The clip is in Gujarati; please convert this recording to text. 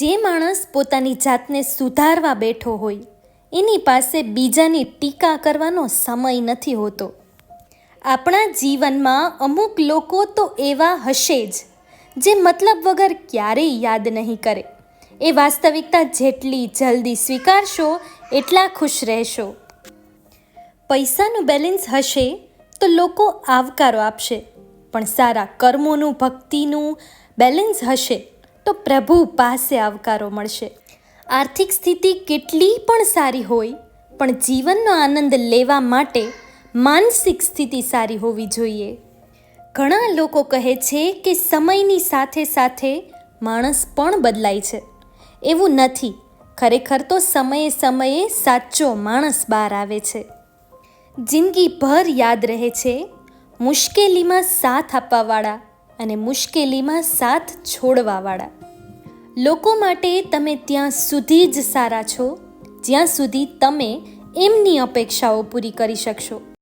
જે માણસ પોતાની જાતને સુધારવા બેઠો હોય, એની પાસે બીજાની ટીકા કરવાનો સમય નથી હોતો. આપણા જીવનમાં અમુક લોકો તો એવા હશે જ, જે મતલબ વગર ક્યારેય યાદ નહીં કરે. એ વાસ્તવિકતા જેટલી જલ્દી સ્વીકારશો, એટલા ખુશ રહેશો. પૈસાનું બેલેન્સ હશે તો લોકો આવકારો આપશે, પણ સારા કર્મોનું, ભક્તિનું બેલેન્સ હશે તો પ્રભુ પાસે આવકારો મળશે. આર્થિક સ્થિતિ કેટલી પણ સારી હોય, પણ જીવનનો આનંદ લેવા માટે માનસિક સ્થિતિ સારી હોવી જોઈએ. ઘણા લોકો કહે છે કે સમયની સાથે સાથે માણસ પણ બદલાય છે. એવું નથી. ખરેખર તો સમયે સમયે સાચો માણસ બહાર આવે છે. જિંદગીભર યાદ રહે છે, મુશ્કેલીમાં સાથ આપવાવાળા અને મુશ્કેલીમાં સાથ છોડવાવાળા. લોકો માટે તમે ત્યાં સુધી જ સારા છો, જ્યાં સુધી તમે એમની અપેક્ષાઓ પૂરી કરી શકશો.